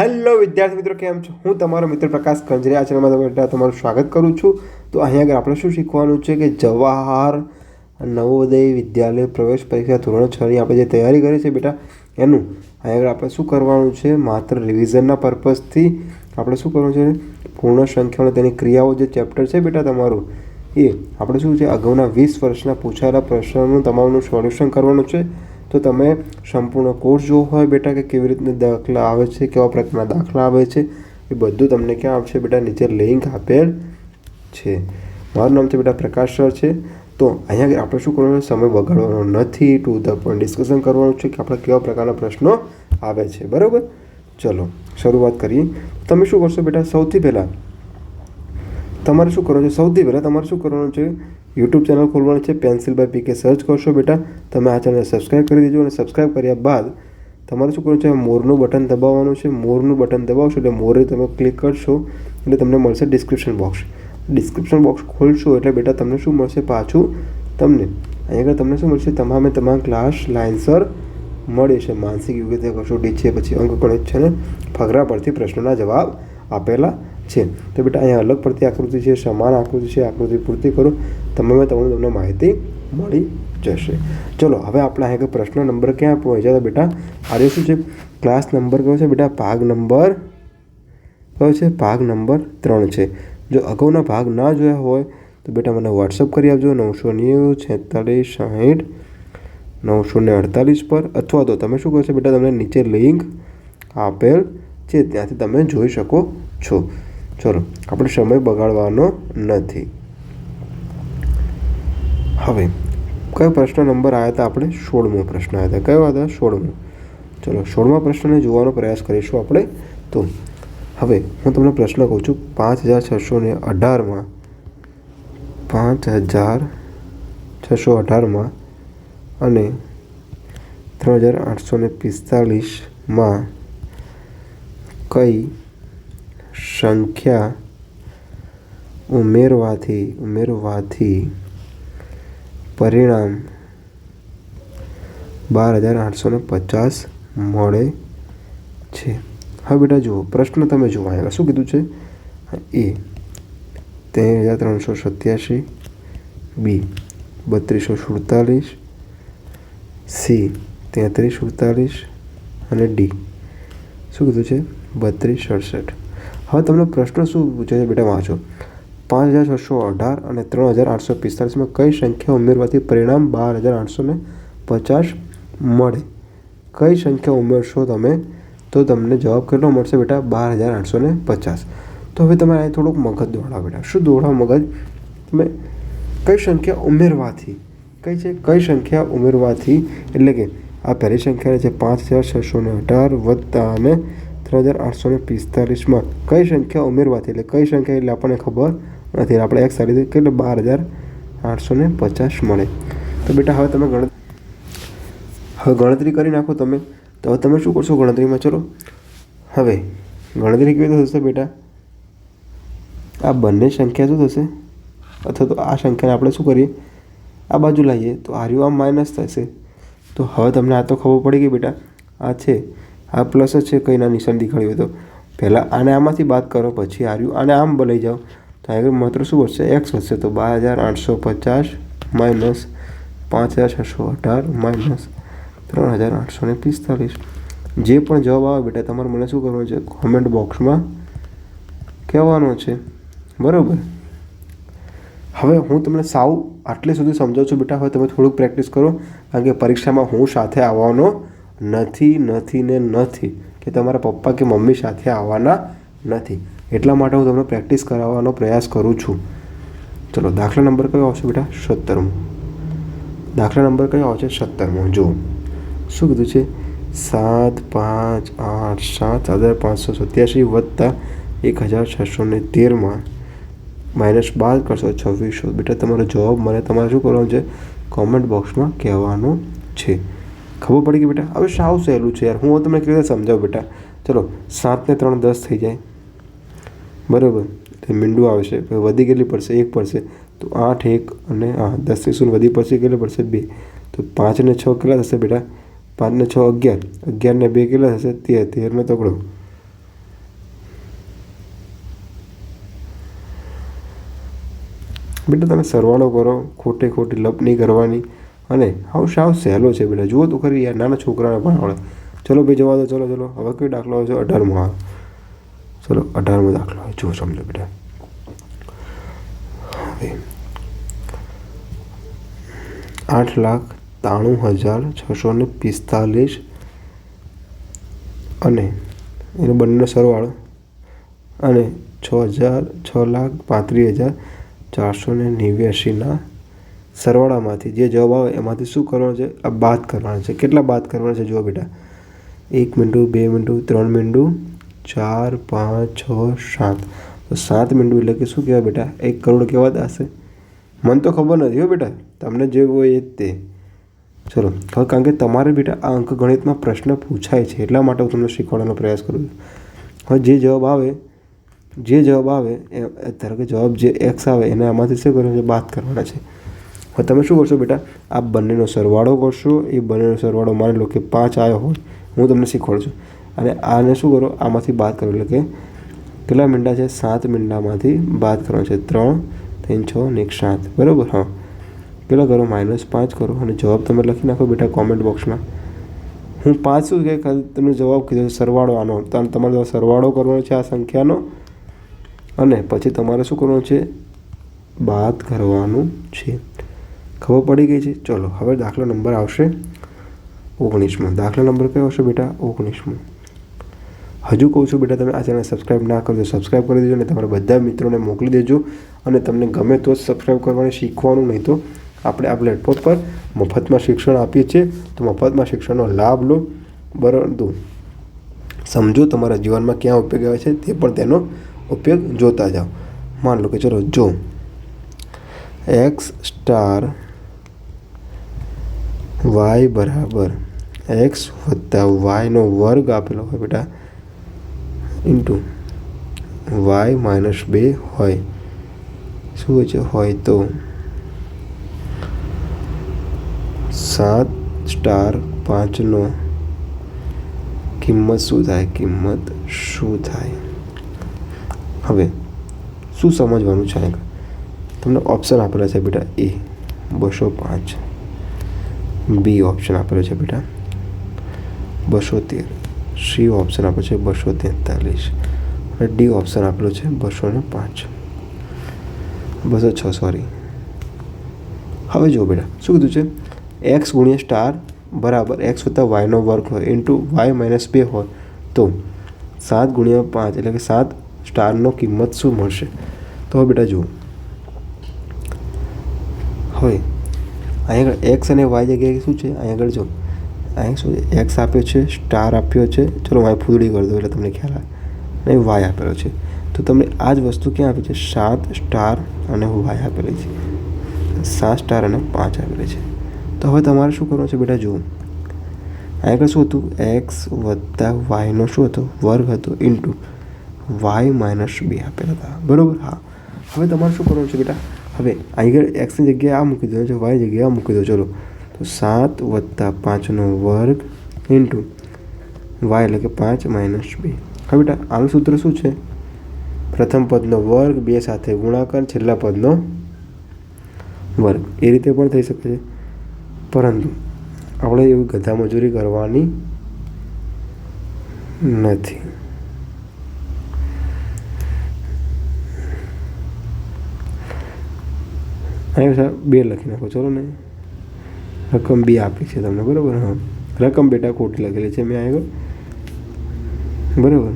Hello વિદ્યાર્થી મિત્રો, કેમ છો? હું તમારો મિત્ર પ્રકાશ કંજરિયા ચેનલમાં બેટા તમારું સ્વાગત કરું છું. તો અહીંયા આગળ આપણે શું શીખવાનું છે કે જવાહર નવોદય વિદ્યાલય પ્રવેશ પરીક્ષા ધોરણ છની આપણે જે તૈયારી કરી છે બેટા, એનું અહીંયા આગળ આપણે શું કરવાનું છે? માત્ર રિવિઝનના પર્પઝથી આપણે શું કરવાનું છે? પૂર્ણ સંખ્યાઓ તેની ક્રિયાઓ જે ચેપ્ટર છે બેટા તમારું, એ આપણે શું છે? અગાઉના વીસ વર્ષના પૂછાયેલા પ્રશ્નોનું તમારું સોલ્યુશન કરવાનું છે. તો તમે સંપૂર્ણ કોર્સ જોવો હોય બેટા કે કેવી રીતના દાખલા આવે છે, કેવા પ્રકારના દાખલા આવે છે, એ બધું તમને ક્યાં આપશે બેટા? નીચે લિંક આપેલ છે. મારું નામ છે બેટા પ્રકાશ સર છે. તો અહીંયા આપણે શું કરવાનું સમય બગાડવાનો નથી. ટુ ધ પોઈન્ટ ડિસ્કશન કરવાનું છે કે આપણે કેવા પ્રકારના પ્રશ્નો આવે છે. બરાબર? ચલો, શરૂઆત કરીએ. તમે શું કરશો બેટા? સૌથી પહેલાં તમારે શું કરવાનું છે? સૌથી પહેલાં તમારે શું કરવાનું છે? યુટ્યુબ ચેનલ ખોલવાની છે પેન્સિલ બાય પીકે સર્ચ કરશો બેટા. તમે આ ચેનલ સબસ્ક્રાઈબ કરી દેજો અને સબસ્ક્રાઈબ કર્યા બાદ તમારે શું કરવું છે, મોરનું બટન દબાવવાનું છે. મોરનું બટન દબાવશો એટલે મોરે તમે ક્લિક કરશો એટલે તમને મળશે ડિસ્ક્રિપ્શન બોક્સ ડિસ્ક્રિપ્શન બોક્સ ખોલશો એટલે બેટા તમને શું મળશે પાછું? તમને. અહીંયા આગળ તમને શું મળશે? તમામે તમામ ક્લાસ લાઇન્સર મળે છે. માનસિક યોગ્યતા કસોટી છે પછી અંક ગણિત છે ને ફકરા પરથી પ્રશ્નોના જવાબ આપેલા છે. તો બેટા, અહીંયા અલગ પડતી આકૃતિ છે, સમાન આકૃતિ છે, આકૃતિ પૂર્તિ કરો તમે તમને તમને માહિતી મળી જશે. ચલો, હવે આપણે અહીંયા પ્રશ્ન નંબર ક્યાં પહોંચ્યા હતા બેટા આજે શું છે? ક્લાસ નંબર કયો છે બેટા? ભાગ નંબર કયો છે? ભાગ નંબર ત્રણ છે. જો અગાઉના ભાગ ના જોયા હોય, તો બેટા મને વોટ્સઅપ કરી આપજો, નવસો નેવું છેતાલીસ સાહીઠ, નવસો ને અડતાલીસ પર. અથવા તો તમે શું કરશો બેટા, તમને નીચે લિંક આપેલ છે, ત્યાંથી તમે જોઈ શકો છો. ચલો, આપણે સમય બગાડવાનો નથી. હવે, કયો પ્રશ્ન નંબર આવ્યા હતા આપણે? સોળમો પ્રશ્ન આવ્યા હતા કયો હતા સોળમો. ચલો, સોળમા પ્રશ્નને જોવાનો પ્રયાસ કરીશું આપણે તો. હવે, હું તમને પ્રશ્ન કહું છું, પાંચ હજાર છસો ને અઢારમાં, પાંચ હજાર છસો અઢારમાં અને ત્રણ હજાર આઠસો ને પિસ્તાલીસમાં કઈ સંખ્યા ઉમેરવાથી ઉમેરવાથી પરિણામ બાર હજાર આઠસોને પચાસ મળે છે. હવે બેટા, જુઓ, પ્રશ્ન તમે જુઓ અહીંયા શું કીધું છે? એ, તેર હજાર ત્રણસો સત્યાસી. બી, બત્રીસો સુડતાલીસ. સી, તેત્રીસ સુડતાલીસ. અને ડી, શું કીધું છે? બત્રીસ સડસઠ. હવે તમને પ્રશ્ન શું પૂછે છે બેટા વાંચો. પાંચ હજાર છસો અઢાર અને ત્રણ હજાર આઠસો પિસ્તાલીસમાં કઈ સંખ્યા ઉમેરવાથી પરિણામ બાર હજાર આઠસો ને પચાસ મળે? કઈ સંખ્યા ઉમેરશો તમે, તો તમને જવાબ કેટલો મળશે બેટા? બાર હજાર આઠસો ને પચાસ. તો હવે તમારે અહીં થોડુંક મગજ દોડાવો બેટા. શું દોડાવો મગજ? તમે કઈ સંખ્યા ઉમેરવાથી, કઈ છે? કઈ સંખ્યા ઉમેરવાથી, એટલે કે આ પહેલી સંખ્યા છે પાંચ હજાર છસો ને અઢાર વત્તા અને ત્રણ હજાર આઠસો ને પિસ્તાલીસમાં કઈ સંખ્યા ઉમેરવાથી એટલે કઈ સંખ્યા એટલે આપણને ખબર નથી. આપણે એક સારી રીતે કેટલે બાર હજાર આઠસો ને પચાસ મળે. તો બેટા, હવે તમે ગણ હવે ગણતરી કરી નાખો તમે. તો હવે તમે શું કરશો ગણતરીમાં? ચલો. હવે ગણતરી કેવી રીતે થશે બેટા? આ બંને સંખ્યા શું થશે? અથવા તો આ સંખ્યાને આપણે શું કરીએ? આ બાજુ લાવીએ તો આર્યું આમ માઇનસ થશે. તો હવે તમને આ તો ખબર પડી ગઈ બેટા. આ છે. આ પ્લસ જ છે કંઈના નિશાન દેખાડ્યું તો. પહેલાં આને આમાંથી બાદ કરો, પછી આર્યું, આને આમ લઈ જાઓ. તો આગળ માત્ર શું વધશે એક્સ વધશે તો બાર હજાર આઠસો પચાસ માઇનસ પાંચ હજાર છસો અઢાર માઇનસ ત્રણ હજાર આઠસો ને પિસ્તાલીસ. જે પણ જવાબ આવે બેટા, તમારે મને શું કરવાનું છે? કોમેન્ટ બોક્સમાં કહેવાનો છે. બરાબર? હવે હું તમને સાવ આટલે સુધી સમજાવું છું બેટા. હવે તમે થોડુંક પ્રેક્ટિસ કરો. કારણ કે પરીક્ષામાં હું સાથે આવવાનો નથી નથી ને નથી. કે તમારા પપ્પા કે મમ્મી સાથે આવવાના નથી. એટલા માટે હું તમને પ્રેક્ટિસ કરાવવાનો પ્રયાસ કરું છું. ચલો, દાખલા નંબર કયો આવશે બેટા? સત્તરમો. દાખલા નંબર કયો આવશે? સત્તરમો. જુઓ. શું કીધું છે? સાત, પાંચ, આઠ, સાત, હજાર પાંચસો સત્યાસી વત્તા એક હજાર છસો ને તેરમાં માઇનસ બાર કરશો છવ્વીસો. બેટા, તમારો જવાબ મને તમારે શું કરવાનું છે? કોમેન્ટ બોક્સમાં કહેવાનું છે. ખબર પડી ગઈ બેટા? હવે સાવ સહેલું છે યાર. હું તમને કેવી રીતે સમજાવું બેટા? ચલો, સાતને ત્રણ દસ થઈ જાય. બરાબર. એટલે મીંડું આવશે વધી કેટલી પડશે? એક પડશે. તો આઠ, એક અને હા દસથી શૂન્ય વધી પડશે કેટલી પડશે? બે. તો પાંચને છ કેટલા થશે બેટા? પાંચને છ અગિયાર. અગિયારને બે કેટલા થશે? તેર. તેરનો તકડો બેટા, તમે સરવાળો કરો. ખોટે ખોટી લપ નહીં કરવાની. અને હાવ સાવ સહેલો છે બેટા જુઓ તો ખરી યાર, નાના છોકરાને પણ આવડે ચલો ભાઈ, જવા દો, ચલો ચલો. હવે કયો દાખલો આવે છે અઢારમો આવે. ચલો, અઢારમો દાખલો આવે. જુઓ સમજો બેટા આઠ લાખ ત્રાણું હજાર છસો ને પિસ્તાલીસ અને એનો બંનેનો સરવાળો. અને છ હજાર છ લાખ પાંત્રીસ હજાર ચારસો ને નેવ્યાસીના સરવાળામાંથી જે જવાબ આવે, એમાંથી શું કરવાનું છે? આ બાદ કરવાના છે. કેટલા બાદ કરવાના છે? જુઓ બેટા. એક મીંડું, બે મીંડું, ત્રણ મીંડું, ચાર, પાંચ, છ, સાત. તો સાત મીંડું એટલે કે શું કહેવાય બેટા? એક કરોડ કહેવાતા હશે મને તો ખબર નથી હો બેટા. તમને જે હોય એ જ તે. ચલો, હવે કારણ કે તમારે બેટા આ અંકગણિતમાં પ્રશ્ન પૂછાય છે, એટલા માટે હું તમને શીખવાડવાનો પ્રયાસ કરું છું. હવે જે જવાબ આવે, જે જવાબ આવે, એ ધારો કે જવાબ જે એક્સ આવે, એને આમાંથી શું કરવાનું છે? બાદ કરવાના છે. હવે તમે શું કરશો બેટા? આ બંનેનો સરવાળો કરશો. એ બંનેનો સરવાળો માની લો કે પાંચ આવ્યો હોય. હું તમને શીખવાડું છું. અને આને શું કરો? આમાંથી બાદ કરો. એટલે કે કેટલા મીંડા છે? સાત મીંડામાંથી બાદ કરવાનો છે. ત્રણ ત્રણ, છ ને એક સાત. બરાબર? હા. કેટલા કરો? માઇનસ પાંચ કરો. અને જવાબ તમે લખી નાખો બેટા કોમેન્ટ બોક્સમાં. હું પાંચ શું કે તમને જવાબ કીધો સરવાળો આનો. તો તમારે સરવાળો કરવાનો છે આ સંખ્યાનો. અને પછી તમારે શું કરવાનું છે? બાદ કરવાનું છે. ખબર પડી ગઈ છે. ચલો, હવે દાખલા નંબર આવશે ઓગણીસમાં. દાખલા નંબર કયો આવશે બેટા? ઓગણીસમાં. હજુ કહું છું બેટા, તમે આ ચેનલ સબસ્ક્રાઈબ ના કરજો. સબસ્ક્રાઈબ કરી દેજો અને તમારા બધા મિત્રોને મોકલી દેજો અને તમને ગમે તો જ સબસ્ક્રાઈબ કરવાનું શીખવાનું નહીં તો આપણે આ પ્લેટફોર્મ પર મફતમાં શિક્ષણ આપીએ છીએ. તો મફતમાં શિક્ષણનો લાભ લો. પરંતુ સમજો તમારા જીવનમાં ક્યાં ઉપયોગ આવે છે તે પણ તેનો ઉપયોગ જોતા જાઓ. માન લો કે ચલો, જો એક્સ સ્ટાર વાય બરાબર એક્સ વત્તા વાયનો વર્ગ આપેલો હોય બેટા ઇન્ટુ વાય માઇનસ બે હોય. શું હોય છે? હોય તો સાત સ્ટાર પાંચનો કિંમત શું થાય? કિંમત શું થાય? હવે શું સમજવાનું છે તમને ઓપ્શન આપેલા છે બેટા એ. બસો પાંચ. બી ઓપ્શન આપેલો છે બેટા. બસો તેર સી ઓપ્શન આપેલો છે બસો તેતાલીસ અને ડી ઓપ્શન આપેલો છે બસો ને પાંચ. બસો છ સોરી હવે જો બેટા, શું કીધું છે? એક્સ ગુણ્યા સ્ટાર બરાબર એક્સ વત્તા વાયનો વર્ગ હોય ઇન્ટુ વાય માઇનસ બે હોય, તો સાત ગુણ્યા પાંચ, એટલે કે સાત સ્ટારનો કિંમત શું મળશે? તો હવે બેટા જુઓ. હવે અહીં આગળ એક્સ અને વાય જગ્યાએ શું છે? અહીં આગળ જો. અહીં શું એક્સ આપ્યો છે સ્ટાર આપ્યો છે. ચલો અહીં ફૂદડી કરી દો એટલે તમને ખ્યાલ આવે. અને વાય આપેલો છે. તો તમને આ જ વસ્તુ ક્યાં આપી છે? સાત સ્ટાર અને વાય આપેલી છે. સાત સ્ટાર અને પાંચ આપેલી છે. તો હવે તમારે શું કરવાનું છે બેટા? જુઓ. આગળ શું હતું? એક્સ વત્તા વાયનો શું હતો? વર્ગ હતો ઇન્ટુ વાય માઇનસ બે આપેલા હતા. બરાબર? હા. હવે તમારે શું કરવાનું છે બેટા? હવે આગળ એક્સની જગ્યાએ આ મૂકી દો છો વાય જગ્યાએ આ મૂકી દો ચલો. તો સાત વત્તા પાંચનો વર્ગ ઇન્ટુ વાય એટલે કે પાંચ માઇનસ બે. હવે બેટા, આનું સૂત્ર શું છે? પ્રથમ પદનો વર્ગ, બે સાથે ગુણાકાર, છેલ્લા પદનો વર્ગ. એ રીતે પણ થઈ શકે છે. પરંતુ આપણે એવી ગધા મજૂરી કરવાની નથી. અહીં સાહેબ, બે લખી નાખો, ચલો ને. રકમ બી આપી છે તમને, બરાબર? હા. રકમ બેટા ખોટી લખેલી છે, મેં આગળ. બરાબર?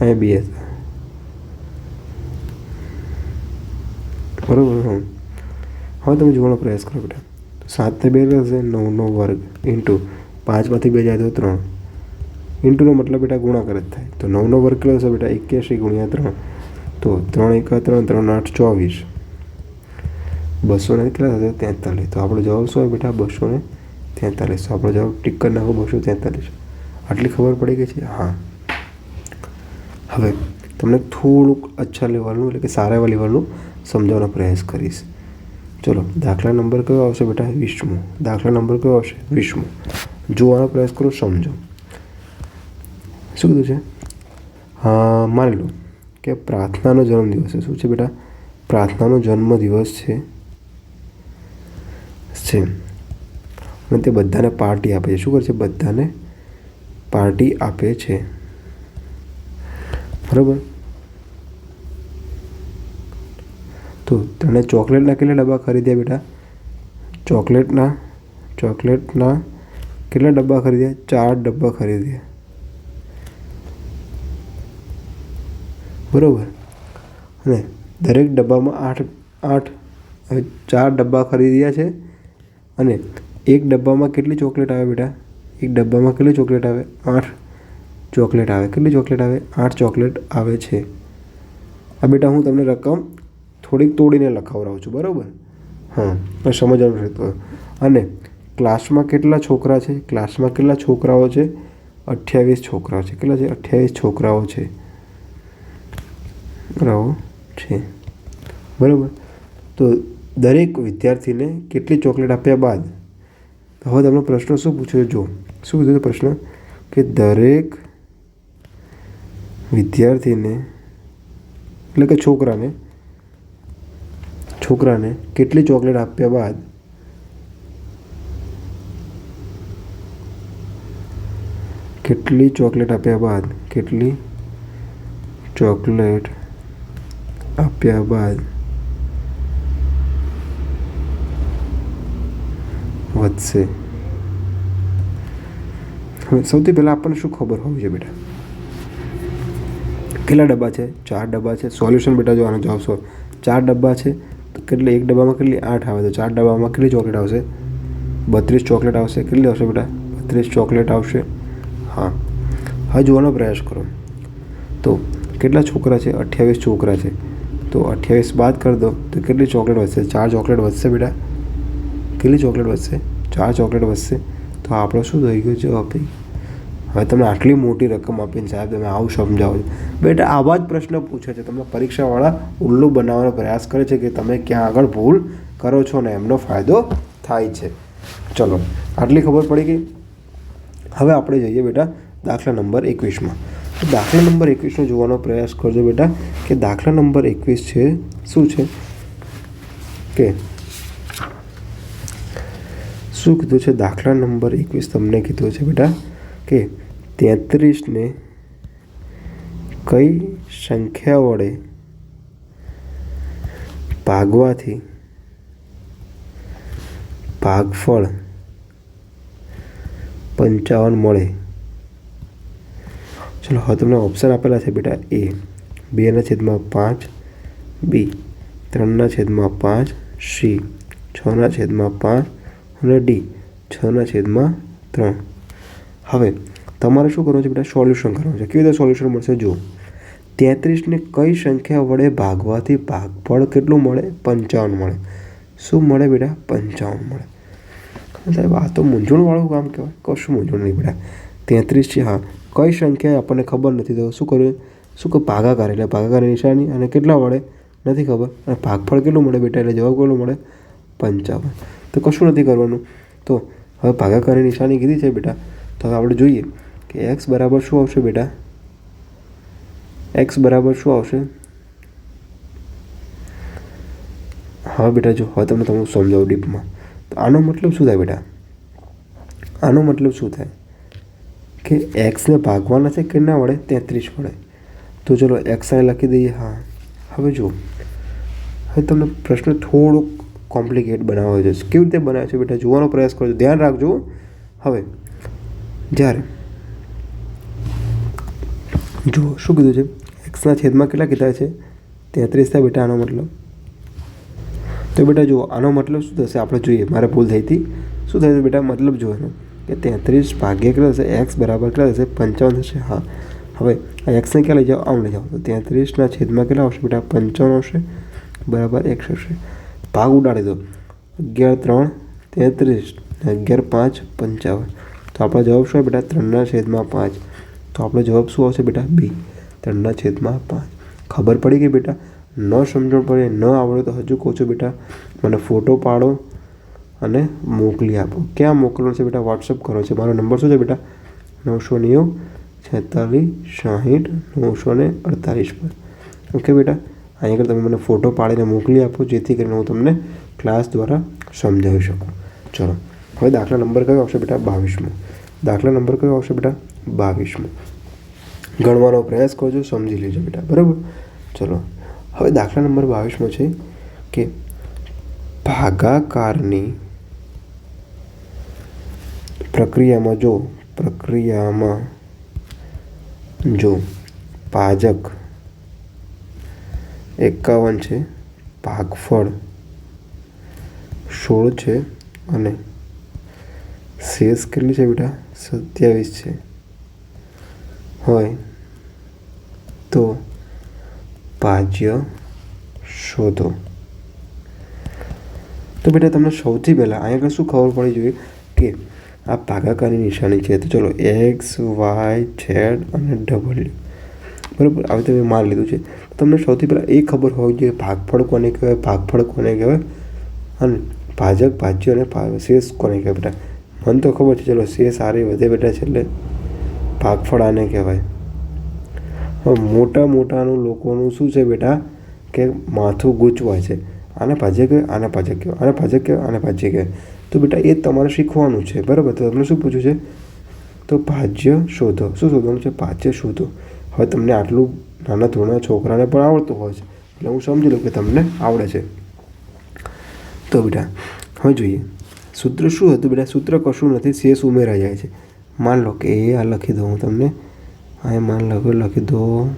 અહીંયા બી હતા. બરાબર? હા. હવે તમે જોવાનો પ્રયાસ કરો બેટા. સાતને બે થશે નવનો વર્ગ ઇન્ટુ પાંચમાંથી બે જાય તો ત્રણ. ઇન્ટુનો મતલબ બેટા ગુણાકાર જ થાય. તો નવનો વર્ગ કેટલો થશે બેટા? એક્યાસી ગુણ્યા ત્રણ. તો ત્રણ એકા ત્રણ ત્રણ આઠ, ચોવીસ. બસો ને કેટલા થશે? તેતાલીસ. તો આપણો જવાબ શું હોય બેટા? બસો ને તેતાલીસ. તો આપણો જવાબ ટીક કરી નાખો, બસો તેતાલીસ. આટલી ખબર પડી ગઈ છે? હા. હવે તમને થોડુંક અચ્છા લેવલનું એટલે કે સારા એવા લેવલનું સમજાવવાનો પ્રયાસ કરીશ. ચલો, દાખલા નંબર કયો આવશે બેટા? વીસમો દાખલા નંબર કયો આવશે? વીસમો જોવાનો પ્રયાસ કરો, સમજો. શું કીધું છે? માની લો કે પ્રાર્થનાનો જન્મદિવસ છે. શું છે બેટા? પ્રાર્થનાનો જન્મદિવસ છે. છે. અને તે બધાને પાર્ટી આપે છે. શું કરે છે? બધાને પાર્ટી આપે છે. બરાબર? તો તને ચોકલેટના કેટલા ડબ્બા ખરીદ્યા બેટા? ચોકલેટના ચોકલેટના કેટલા ડબ્બા ખરીદ્યા? ચાર ડબ્બા ખરીદ્યા. બરાબર? અને દરેક ડબ્બામાં આઠ આઠ ચાર ડબ્બા ખરીદ્યા છે. અને એક ડબ્બામાં કેટલી ચોકલેટ આવે બેટા? એક ડબ્બામાં કેટલી ચોકલેટ આવે? આઠ ચોકલેટ આવે. કેટલી ચોકલેટ આવે? આઠ ચોકલેટ આવે છે. આ બેટા હું તમને રકમ થોડીક તોડીને લખાવડાવું છું, બરાબર? હા પણ સમજવાનું છે તો. અને ક્લાસમાં કેટલા છોકરા છે? ક્લાસમાં કેટલા છોકરાઓ છે? અઠ્યાવીસ છોકરાઓ છે. કેટલા છે? અઠ્યાવીસ છોકરાઓ છે. છોકરાઓ છે. બરાબર? તો દરેક વિદ્યાર્થીને કેટલી ચોકલેટ આપ્યા બાદ? હવે તમને પ્રશ્ન શું પૂછ્યો? જો. શું કીધું પ્રશ્ન? કે દરેક વિદ્યાર્થીને, એટલે કે છોકરાને છોકરાને કેટલી ચોકલેટ આપ્યા બાદ કેટલી ચોકલેટ આપ્યા બાદ, કેટલી ચોકલેટ આપ્યા બાદ વધશે હવે સૌથી પહેલાં આપણને શું ખબર હોવી જોઈએ બેટા કેટલા ડબ્બા છે ચાર ડબ્બા છે સોલ્યુશન બેટા જો આનો જવાબ ચાર ડબ્બા છે તો કેટલી એક ડબ્બામાં કેટલી આઠ આવે તો ચાર ડબ્બામાં કેટલી ચોકલેટ આવશે બત્રીસ ચોકલેટ આવશે કેટલી આવશે બેટા બત્રીસ ચોકલેટ આવશે હા હવે જોવાનો પ્રયાસ કરો તો કેટલા છોકરા છે અઠ્યાવીસ છોકરા છે તો અઠ્યાવીસ બાદ કરી દો તો કેટલી ચોકલેટ વધશે ચાર ચોકલેટ વધશે બેટા કેટલી ચોકલેટ વધશે? ચાર ચોકલેટ વધશે? તો આપણો શું થઈ ગયો જવાબ ભાઈ હવે તમને આટલી મોટી રકમ આપીને સાહેબ તમે આવું સમજાવો છો. બેટા આવા જ પ્રશ્ન પૂછે છે. તમને પરીક્ષાવાળા ઉલ્લુ બનાવવાનો પ્રયાસ કરે છે કે તમે ક્યાં આગળ ભૂલ કરો છો ને એમનો ફાયદો થાય છે. ચલો, આટલી ખબર પડી ગઈ. હવે આપણે જઈએ બેટા દાખલા નંબર એકવીસમાં. તો દાખલા નંબર એકવીસનો જોવાનો પ્રયાસ કરજો બેટા કે દાખલા નંબર એકવીસ છે, શું છે? કે શું કીધું છે? દાખલા નંબર એકવીસ તમને કીધું છે બેટા કે તેત્રીસને કઈ સંખ્યા વડે ભાગવાથી ભાગફળ પંચાવન મળે? ચલો, હવે તમને ઓપ્શન આપેલા છે બેટા એ. બેના છેદમાં પાંચ, બી. ત્રણના છેદમાં પાંચ, સી. છના છેદમાં પાંચ અને ડી છના છેદમાં ત્રણ. હવે, તમારે શું કરવાનું છે બેટા? સોલ્યુશન કરવાનું છે. કેવી રીતે સોલ્યુશન મળશે? જો તેત્રીસને કઈ સંખ્યા વડે ભાગવાથી ભાગફળ કેટલું મળે? પંચાવન મળે. શું મળે બેટા? પંચાવન મળે. સાહેબ, આ તો મૂંઝવણવાળું કામ કહેવાય. કશું મૂંઝવણ નહીં બેટા. તેત્રીસ છે, હા. કઈ સંખ્યા આપણને ખબર નથી તો શું કરવું શું કે ભાગાકાર એટલે ભાગાકારની નિશાની અને કેટલા વડે? નથી ખબર. અને ભાગફળ કેટલું મળે બેટા? એટલે જવાબ કેટલું મળે? પંચાવન. તો કશું નથી કરવાનું. તો હવે ભાગાકારની નિશાની કીધી છે બેટા. તો હવે આપણે જોઈએ કે એક્સ બરાબર શું આવશે બેટા? એક્સ બરાબર શું આવશે? હા બેટા જો, હવે તમને તમને સમજાવું ડીપમાં. તો આનો મતલબ શું થાય બેટા? આનો મતલબ શું થાય? કે એક્સને ભાગવાના છે કે ના વડે તેત્રીસ વડે તો ચલો એક્સ આઈ લખી દઈએ. હા. હવે જુઓ. હવે તમને પ્રશ્ન થોડોક કોમ્પ્લિકેટ બનાવ્યો છે કેવી રીતે બનાવ્યો છે બેટા જોવાનો પ્રયાસ કરજો. ધ્યાન રાખજો. હવે, જ્યારે જુઓ, શું કીધું છે? એક્સના છેદમાં કેટલા કીધા છે? તેત્રીસ થાય બેટા આનો મતલબ. તો બેટા જુઓ, આનો મતલબ શું થશે? આપણે જોઈએ, મારે ભૂલ થઈ હતી. શું થશે બેટા? મતલબ જોવાનો કે તેત્રીસ ભાગ્ય કેટલા થશે? એક્સ બરાબર કેટલા થશે? પંચાવન થશે. હા. હવે, આ એક્સને ક્યાં લઈ જાઓ? આમ લઈ જાઓ. તો તેત્રીસના છેદમાં કેટલા આવશે બેટા? પંચાવન આવશે. બરાબર એક્સ હશે. ભાગ ઉડાડી દો. અગિયાર, ત્રણ, તેત્રીસ અગિયાર, પાંચ, પંચાવન. તો આપણો જવાબ શું બેટા? ત્રણના છેદમાં પાંચ. તો આપણો જવાબ શું આવશે બેટા? બી. ત્રણના છેદમાં પાંચ. ખબર પડી ગઈ બેટા? ન સમજણ પડે, ન આવડે તો હજુ કહું છું બેટા, મને ફોટો પાડો અને મોકલી આપો. ક્યાં મોકલવાનો છે બેટા? વોટ્સઅપ કરો છે. મારો નંબર શું છે બેટા? નવસો નેવું છેતાલીસ સાહીઠ નવસો ને અડતાલીસ પર. ઓકે બેટા? અહીં આગળ તમે મને ફોટો પાડીને મોકલી આપો, જેથી કરીને હું તમને ક્લાસ દ્વારા સમજાવી શકું. ચલો, હવે દાખલા નંબર કયો આવશે બેટા? બાવીસમો. દાખલા નંબર કયો આવશે બેટા? બાવીસમો. ગણવાનો પ્રયાસ કરજો, સમજી લેજો બેટા, બરાબર? ચલો, હવે દાખલા નંબર બાવીસમો છે કે ભાગાકારની પ્રક્રિયામાં જો પ્રક્રિયામાં જો ભાજક એકાવન છે, ભાગફળ સોળ છે અને શેષ કેટલી છે બેટા? સત્યાવીસ છે. હોય તો ભાજ્ય શોધો. તો બેટા તમને સૌથી પહેલાં અહીંયા આગળ શું ખબર પડી જોઈએ કે આ ભાગાકારની નિશાની છે? તો ચલો એક્સ, વાય, ઝેડ અને ડબલ્યુ. બરાબર? આવી રીતે મેં માન લીધું છે. તમને સૌથી પહેલાં એ ખબર હોવી જોઈએ ભાગફળ કોને કહેવાય ભાગફળ કોને કહેવાય? અને ભાજક ભાજ્ય અને શેષ કોને કહેવાય બેટા? મને તો ખબર છે, ચલો શેષ આરે વધે બેટા છે એટલે ભાગફળ આને કહેવાય. હવે મોટા મોટાનું લોકોનું શું છે બેટા? કે માથું ગૂંચવાય છે. આને ભાજ્ય કહેવાય, આને ભાજક કહેવાય, આને ભાજક કહેવાય, આને ભાજ્ય કહેવાય. તો બેટા એ તમારે શીખવાનું છે, બરાબર? તો તમને શું પૂછ્યું છે? તો ભાજ્ય શોધો. શું શોધવાનું છે? ભાજ્ય શોધો. હવે તમને આટલું નાના ધોરણના છોકરાને પણ આવડતું હોય છે. એટલે હું સમજી લઉં કે તમને આવડે છે. તો બેટા, હવે જોઈએ. સૂત્ર શું હતું બેટા? સૂત્ર કશું નથી, શેષ ઉમેરાઈ જાય છે. માન લો કે એ આ લખી દઉં હું તમને. અહીં માન લો લખી દો.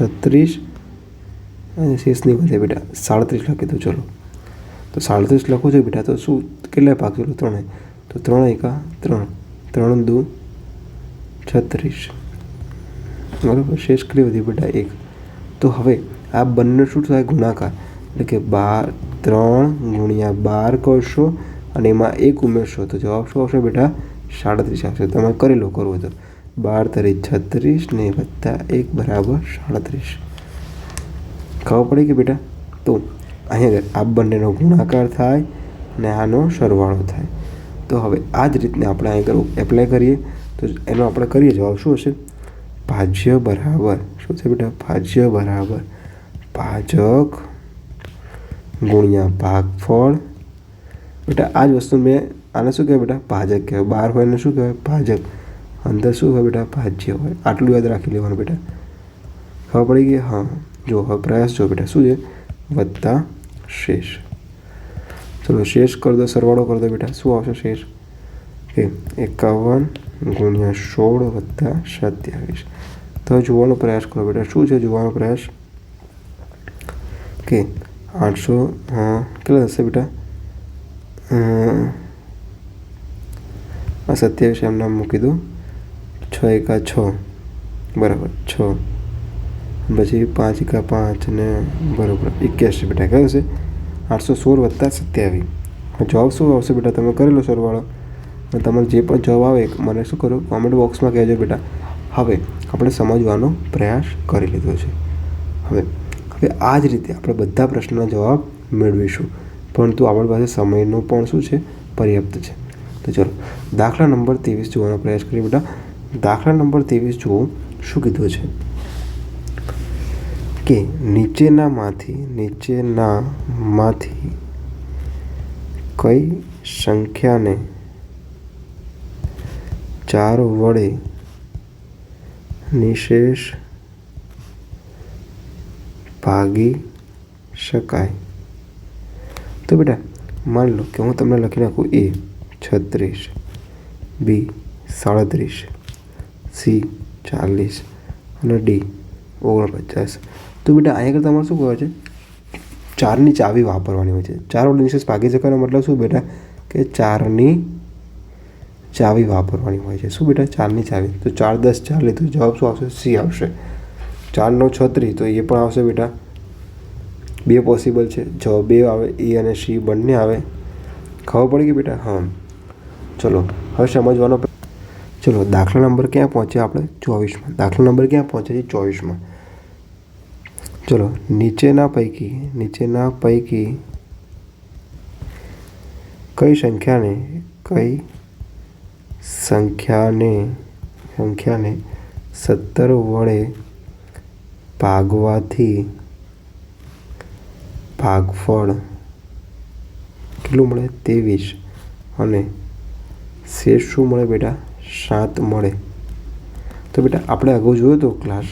છત્રીસ અને શેષની વધે બેટા, સાડત્રીસ લખી દો ચલો. તો સાડત્રીસ લખો છો બેટા, તો શું, કેટલા ભાગ ચલો ત્રણે. તો ત્રણ એકા ત્રણ. ત્રણ દુ, છત્રીસ. બરાબર શેષ કરી વધી બેટા એક. તો હવે આ બંને શું થાય? ગુણાકાર. એટલે કે બાર, ત્રણ ગુણ્યા બાર કરશો અને એમાં એક ઉમેરશો. તો જવાબ શું આવશે બેટા? સાડત્રીસ આવશે. તમે કરી લો કરવું તો. બાર તરી છત્રીસ ને વત્તા એક બરાબર સાડત્રીસ. ખબર પડી કે બેટા? તો અહીંયા આ બંનેનો ગુણાકાર થાય અને આનો સરવાળો થાય. તો હવે આ જ રીતને આપણે અહીં કરવું એપ્લાય કરીએ. તો એનો આપણે કરીએ. જવાબ શું હશે? ભાજ્ય બરાબર શું છે બેટા ભાજ્ય બરાબર ભાજક ગુણ્યા ભાગફળ બેટા આ જ વસ્તુ મેં આને શું કહેવાય બેટા ભાજક કહેવાય બાર હોય એને શું કહેવાય ભાજક અંદર શું હોય બેટા ભાજ્ય હોય આટલું યાદ રાખી લેવાનું બેટા ખબર પડી ગઈ હા જો હવે પ્રયાસ જો બેટા શું છે વત્તા શેષ ચલો શેષ કરી દો સરવાળો કરી દો બેટા શું આવશે શેષ કે એકાવન ગુણ્યા સોળ વત્તા સત્યાવીસ તો જોવાનો પ્રયાસ કરો બેટા. શું છે જોવાનો પ્રયાસ? કે આઠસો કેટલા થશે બેટા? આ સત્યાવીસ એમ નામ મૂકી દો છ એકા છ, બરાબર, છ. પછી પાંચ એકા પાંચ ને બરાબર, એક્યાસી બેટા કયો છે આઠસો સોળ વત્તા સત્યાવીસ. જવાબ શું આવશે બેટા? તમે કરી લો સરવાળો. તમારે જે પણ જવાબ આવે, મને શું કરો? કોમેન્ટ બોક્સમાં કહેજો બેટા. હવે આપણે સમજવાનો પ્રયાસ કરી લીધો છે. હવે હવે આ જ રીતે આપણે બધા પ્રશ્નના જવાબ મેળવીશું. પરંતુ આપણી પાસે સમયનો પણ શું છે? પર્યાપ્ત છે. તો ચલો, દાખલા નંબર ત્રેવીસ જોવાનો પ્રયાસ કરીએ બેટા. દાખલા નંબર ત્રેવીસ જુઓ, શું કીધું છે? કે નીચેનામાંથી નીચેનામાંથી કઈ સંખ્યાને ચાર વડે નિશેષ ભાગી શકાય. તો બેટા, માન લો કે હું તમને લખી નાખું એ, છત્રીસ, બી, સાડત્રીસ, સી, ચાલીસ અને ડી, ઓગણપચાસ. તો બેટા, અહીંયા આગળ તમારે શું કહેવાય છે? ચારની ચાવી વાપરવાની હોય છે. ચાર વડે નિશેષ ભાગી શકાયનો મતલબ શું બેટા? કે ચારની ચાવી વાપરવાની હોય છે. શું બેટા? ચારની ચાવી. તો ચાર દસ ચાર લીધું જવાબ શું આવશે? સી આવશે. ચાર નવ છત્રીસ તો એ પણ આવશે બેટા. બે પોસિબલ છે. જવાબ બે આવે. એ અને સી બંને આવે. ખબર પડી ગઈ બેટા? હા. ચલો, હવે સમજવાનો ચલો, દાખલા નંબર ક્યાં પહોંચ્યા આપણે? ચોવીસમાં. દાખલા નંબર ક્યાં પહોંચે છે? ચોવીસમાં. ચલો, નીચેના પૈકી નીચેના પૈકી કઈ સંખ્યાને કઈ સંખ્યાને સંખ્યાને સત્તર વડે ભાગવાથી ભાગફળ કેટલું મળે? ત્રેવીસ. અને શેષ શું મળે બેટા? સાત મળે. તો બેટા, આપણે અગાઉ જોયો હતો ક્લાસ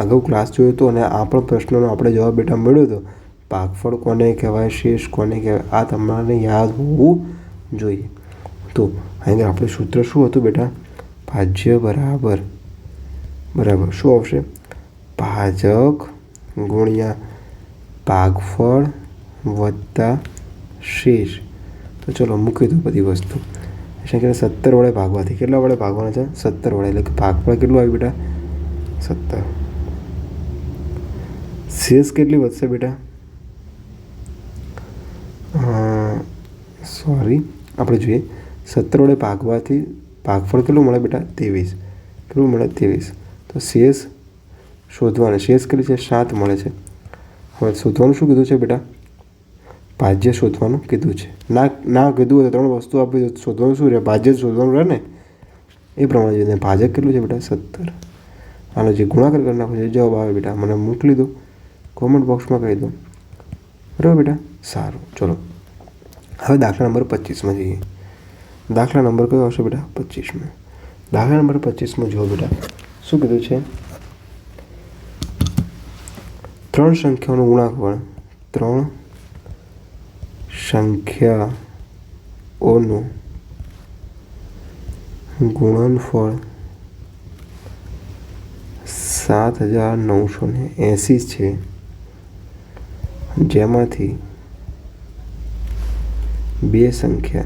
અગાઉ ક્લાસ જોયો હતો અને આ પણ પ્રશ્નનો આપણે જવાબ બેટા મળ્યો હતો. ભાગફળ કોને કહેવાય? શેષ કોને કહેવાય? આ તમારે યાદ હોવું જોઈએ. તો અહીં આપણે સૂત્ર શું હતું બેટા? ભાજ્ય બરાબર. બરાબર. શું આવશે? ભાજક ગુણ્યા ભાગફળ વત્તા શેષ. તો ચલો મૂકી દો બધી વસ્તુ. સંખ્યાને સત્તર વડે ભાગવાથી. કેટલા વડે ભાગવાના છે? સત્તર વડે. એટલે કે ભાગફળ કેટલું આવ્યું બેટા? સત્તર. શેષ કેટલી વધશે બેટા? સોરી આપણે જોઈએ. સત્તર વડે ભાગવાથી ભાગફળ કેટલું મળે બેટા? ત્રેવીસ. કેટલું મળે? ત્રેવીસ. તો શેષ શોધવાના, શેષ કેટલી છે? સાત મળે છે. હવે શોધવાનું શું કીધું છે બેટા? ભાજ્ય શોધવાનું કીધું છે. ના ના કીધું હોય તો ત્રણ વસ્તુ આપી શોધવાનું શું રહે? ભાજ્ય શોધવાનું રહે ને? એ પ્રમાણે જોઈએ ભાજક કેટલું છે બેટા? સત્તર. આનો જે ગુણાકાર કરી નાખો છે જવાબ આવે બેટા. મને મોકલી દો કોમેન્ટ બોક્સમાં કહી દો. બરાબર બેટા? સારું. ચલો. હવે દાખલા નંબર પચીસમાં જઈએ. દાખલા નંબર કયો આવશે બેટા? પચીસમાં. દાખલા નંબર પચીસમાં જુઓ બેટા. શું કીધું છે? ત્રણ સંખ્યાઓનો ગુણાકાર ત્રણ સંખ્યાઓનું ગુણનફળ સાત હજાર નવસો ને એંસી છે. જેમાંથી બે સંખ્યા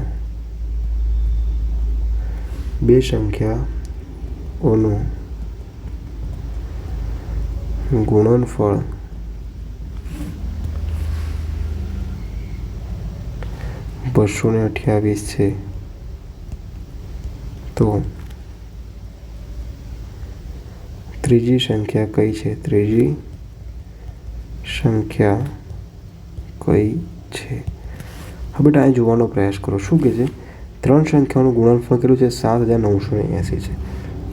બે સંખ્યાઓનું ગુણનફળ બસો ને અઠ્યાવીસ છે. તો ત્રીજી સંખ્યા કઈ છે? ત્રીજી સંખ્યા કઈ છે? હવે બેટા જોવાનો પ્રયાસ કરો. શું કહે છે? ત્રણ સંખ્યાઓનું ગુણનફળ કેટલું છે, સાત હજાર નવસો એંસી છે.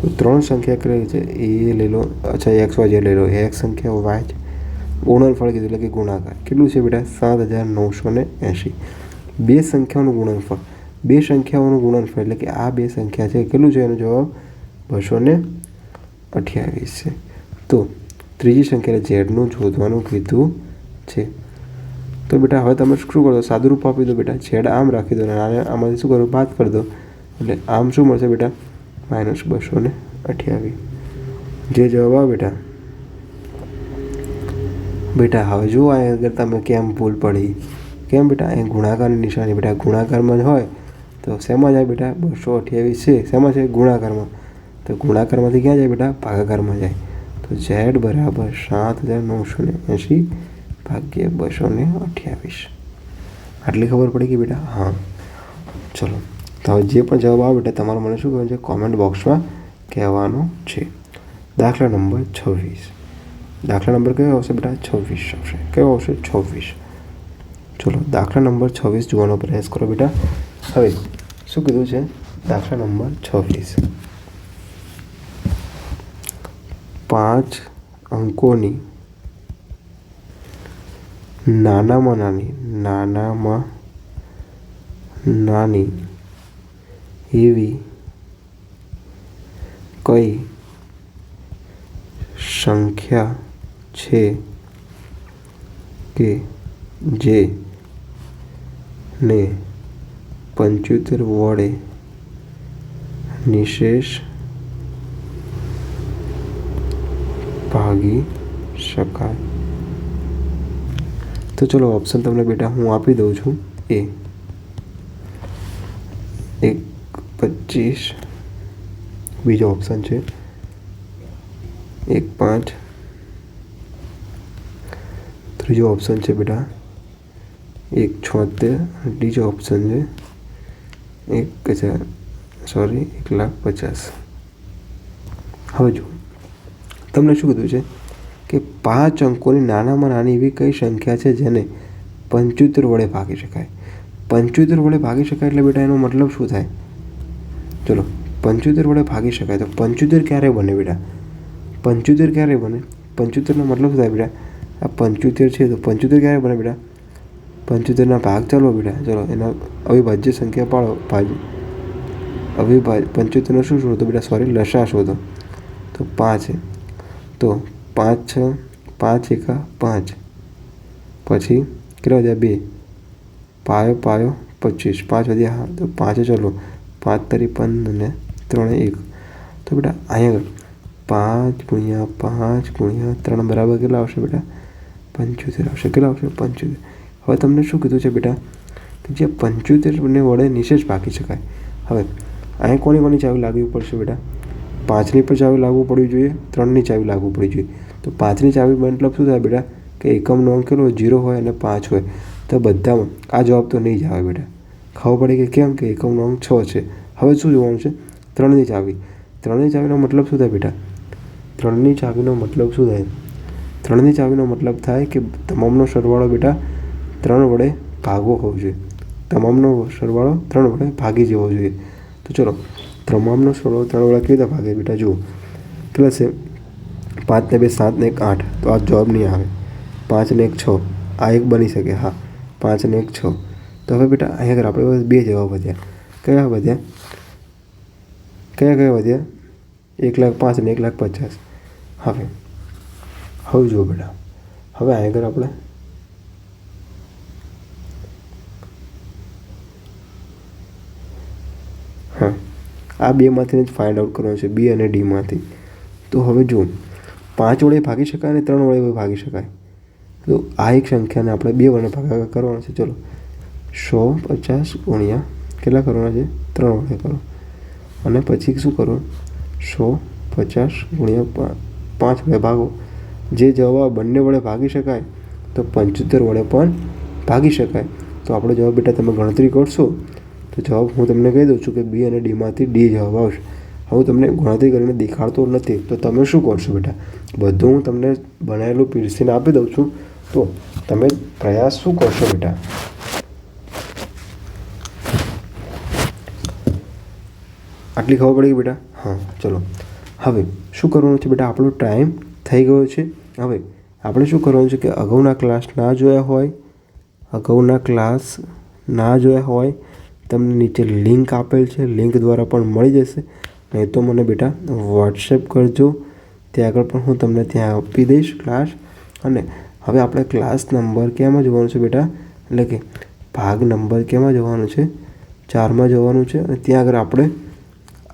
તો ત્રણ સંખ્યા કેટલી છે, એ લઈ લો, અચ્છા એક્સ વાય લઈ લો. એક સંખ્યા વાય છે. ગુણનફળ કીધું, એટલે કે ગુણાકાર. કેટલું છે બેટા? સાત હજાર નવસો ને એંસી. બે સંખ્યાઓનું ગુણનફળ. બે સંખ્યાઓનું ગુણનફળ, એટલે કે આ બે સંખ્યા છે, કેટલું છે એનો જવાબ? બસો ને અઠ્યાવીસ છે. તો ત્રીજી સંખ્યા ઝેડનું શોધવાનું કીધું છે. તો બેટા, હવે તમે શું કરો? સાદું રૂપ આપી દો બેટા, છેડ આમ રાખી દો અને આને આમાંથી શું કરો? બાદ કરી દો. એટલે આમ શું મળશે બેટા? માઇનસ બસો ને અઠ્યાવીસ. જે જવાબ આવે બેટા. બેટા, હવે જો આ અગર તમે કેમ ભૂલ પડી. કેમ બેટા? અહીં ગુણાકારની નિશાની બેટા. ગુણાકારમાં જ હોય તો શેમાં જાય બેટા? બસો અઠ્યાવીસ છે. શેમાં છે? ગુણાકારમાં. તો ગુણાકારમાંથી ક્યાં જાય બેટા? ભાગાકારમાં જાય. તો ઝેડ બરાબર સાત હજાર નવસો ને એંશી. ભાગ્ય બસો ને અઠ્યાવીસ. આટલી ખબર પડી કે બેટા? હા. ચલો. તો જે પણ જવાબ આવે બેટા, તમારે મને શું કહેવાનું છે? કોમેન્ટ બોક્સમાં કહેવાનું છે. દાખલા નંબર છવ્વીસ. દાખલા નંબર કયો આવશે બેટા? છવ્વીસ આવશે. કયો આવશે? છવ્વીસ. ચલો, દાખલા નંબર છવ્વીસ જોવાનો પ્રયાસ કરો બેટા. હવે, શું કીધું છે? દાખલા નંબર છવ્વીસ. પાંચ અંકોની નાનામાં નાની નાનામાં નાની એવી કઈ સંખ્યા છે કે જે ને પંચોતેર વડે નિશેષ ભાગી શકાય? તો ચલો ઓપ્શન તમને બેટા હું આપી દઉં છું. એ એક પચીસ. બીજો ઓપ્શન છે. એક પાંચ. ત્રીજો ઓપ્શન છે બેટા. એક છોતેર. ત્રીજો ઓપ્શન છે. એક હજાર. સોરી એક લાખ પચાસ. હવે જો તમને શું કીધું છે? કે પાંચ અંકોની નાનામાં નાની એવી કઈ સંખ્યા છે જેને પંચોતેર વડે ભાગી શકાય? પંચોતેર વડે ભાગી શકાય એટલે બેટા એનો મતલબ શું થાય? ચલો, પંચોતેર વડે ભાગી શકાય તો પંચોતેર ક્યારે બને બેટા? પંચોતેર ક્યારે બને? પંચોતેરનો મતલબ શું થાય બેટા? આ પંચોતેર છે તો પંચોતેર ક્યારે બને બેટા? પંચોતેરના ભાગ ચાલો બેટા, ચલો એના અવિભાજ્ય સંખ્યા પાડો. ભાજ અવિભાજ પંચોતેરનો શું શોધો બેટા? સોરી લસા શોધો. તો પાંચ તો પાંચ છ, પાંચ એકા પાંચ. પછી કેટલા વધ્યા બે. પાયો પાયો, પચીસ. પાંચ વધ્યા હા, તો પાંચે ચલો. પાંચ તરી પંદર ને ત્રણે એક. તો બેટા, અહીંયા પાંચ ગુણ્યા પાંચ ગુણ્યા ત્રણ બરાબર કેટલા આવશે બેટા? પંચોતેર આવશે. કેટલા આવશે? પંચોતેર. હવે તમને શું કીધું છે બેટા? કે જે પંચોતેરને વડે નિશેષ ભાગી શકાય. હવે અહીં કોની કોની ચાવી લાગવી પડશે બેટા? પાંચની પર ચાવી લાગવું પડવી જોઈએ, ત્રણની ચાવી લાગવું પડવી જોઈએ. તો પાંચની ચાવી મતલબ શું થાય બેટા? કે એકમનો અંક કેટલો? જીરો હોય અને પાંચ હોય. તો બધામાં આ જવાબ તો નહીં જ આવે બેટા. ખબર પડે કે કેમ? કે એકમનો અંક છ છે. હવે શું જોવાનું છે? ત્રણની ચાવી. ત્રણની ચાવીનો મતલબ શું થાય બેટા? ત્રણની ચાવીનો મતલબ શું થાય? ત્રણની ચાવીનો મતલબ થાય કે તમામનો સરવાળો બેટા ત્રણ વડે ભાગવો હોવો જોઈએ. તમામનો સરવાળો ત્રણ વડે ભાગી જવો જોઈએ. તો ચલો, તમામનો સરવાળો ત્રણ વડે કેવી રીતે ભાગે બેટા? જુઓ. કેટલા છે? પાંચ ને બે સાતને એક, આઠ. તો આ જવાબ નહીં આવે. પાંચને એક, છ. આ એક બની શકે, હા. પાંચને એક, છ. તો હવે બેટા, અહીંયા આગળ આપણે બે જવાબ વધ્યા. કયા વધ્યા? કયા કયા વધ્યા? એક લાખ પાંચ અને એક લાખ પચાસ. હવે હવે જુઓ બેટા. હવે અહીંયા આગળ આપણે હા, આ બેમાંથી જ ફાઇન્ડ આઉટ કરવાનું છે, બી અને ડીમાંથી તો હવે જુઓ. પાંચ વડે ભાગી શકાય અને ત્રણ વડે ભાગી શકાય. તો આ એક સંખ્યાને આપણે બે વડે ભાગાકાર કરવાનો છે. ચલો. સો, પચાસ, ગુણ્યા કેટલા કરવાના છે? ત્રણ વડે કરો. અને પછી શું કરો? સો, પચાસ, ગુણ્યા પાંચ વડે ભાગો. જે જવાબ બંને વડે ભાગી શકાય, તો પંચોતેર વડે પણ ભાગી શકાય. તો આપણો જવાબ બેટા તમે ગણતરી કરશો? તો જવાબ હું તમને કહી દઉં છું કે બી અને ડીમાંથી ડી જવાબ આવશે. હું તમને ગણતરી કરીને દેખાડતો નથી, તો તમે શું કરશો બેટા? બધું હું તમને બનાવેલું પીરસીને આપી દઉં છું. તો તમે પ્રયાસ શું કરશો બેટા? આટલી ખબર પડી ગઈ બેટા? હા, ચલો. હવે શું કરવાનું છે બેટા? આપણો ટાઈમ થઈ ગયો છે. હવે આપણે શું કરવાનું છે કે અગાઉના ક્લાસ ના જોયા હોય, અગાઉના ક્લાસ ના જોયા હોય, તમને નીચે લિંક આપેલ છે. લિંક દ્વારા પણ મળી જશે. નહીં તો મને બેટા વોટ્સએપ કરજો. ત્યાં આગળ પણ હું તમને ત્યાં આપી દઈશ ક્લાસ અને હવે આપણે ક્લાસ નંબર કેમાં જોવાનું છે બેટા? એટલે કે ભાગ નંબર કેમાં જવાનું છે? ચારમાં જવાનું છે અને ત્યાં આગળ આપણે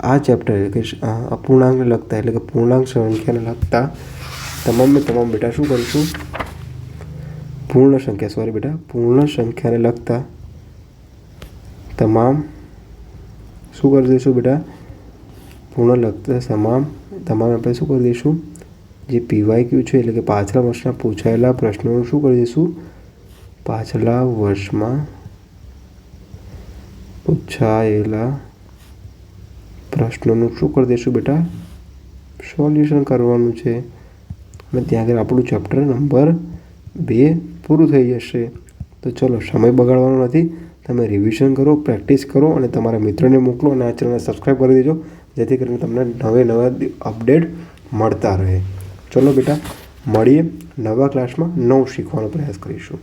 આ ચેપ્ટર એટલે કે અપૂર્ણાંકને લગતા એટલે કે પૂર્ણાંક સંખ્યાને લગતા તમામે તમામ બેટા શું કરીશું? પૂર્ણ સંખ્યા સોરી બેટા, પૂર્ણ સંખ્યાને લગતા તમામ શું કરી દઈશું બેટા? પૂર્ણ લગતા તમામ તમામ આપણે શું કરી દઈશું? જે પીવાય ક્યુ છે, એટલે કે પાછલા વર્ષના પૂછાયેલા પ્રશ્નોનું શું કરી દઈશું? પાછલા વર્ષમાં પૂછાયેલા પ્રશ્નોનું શું કરી દઈશું બેટા? સોલ્યુશન કરવાનું છે. અને ત્યાં આગળ આપણું ચેપ્ટર નંબર બે પૂરું થઈ જશે. તો ચલો, સમય બગાડવાનો નથી. તમે રિવિઝન કરો પ્રેક્ટિસ કરો અને તમારા મિત્રોને મોકલો અને આ ચેનલને સબસ્ક્રાઈબ કરી દેજો. જેથી કરીને તમને નવે નવા અપડેટ મળતા રહે. ચલો બેટા, મળીએ નવા ક્લાસમાં નવું શીખવાનો પ્રયાસ કરીશું.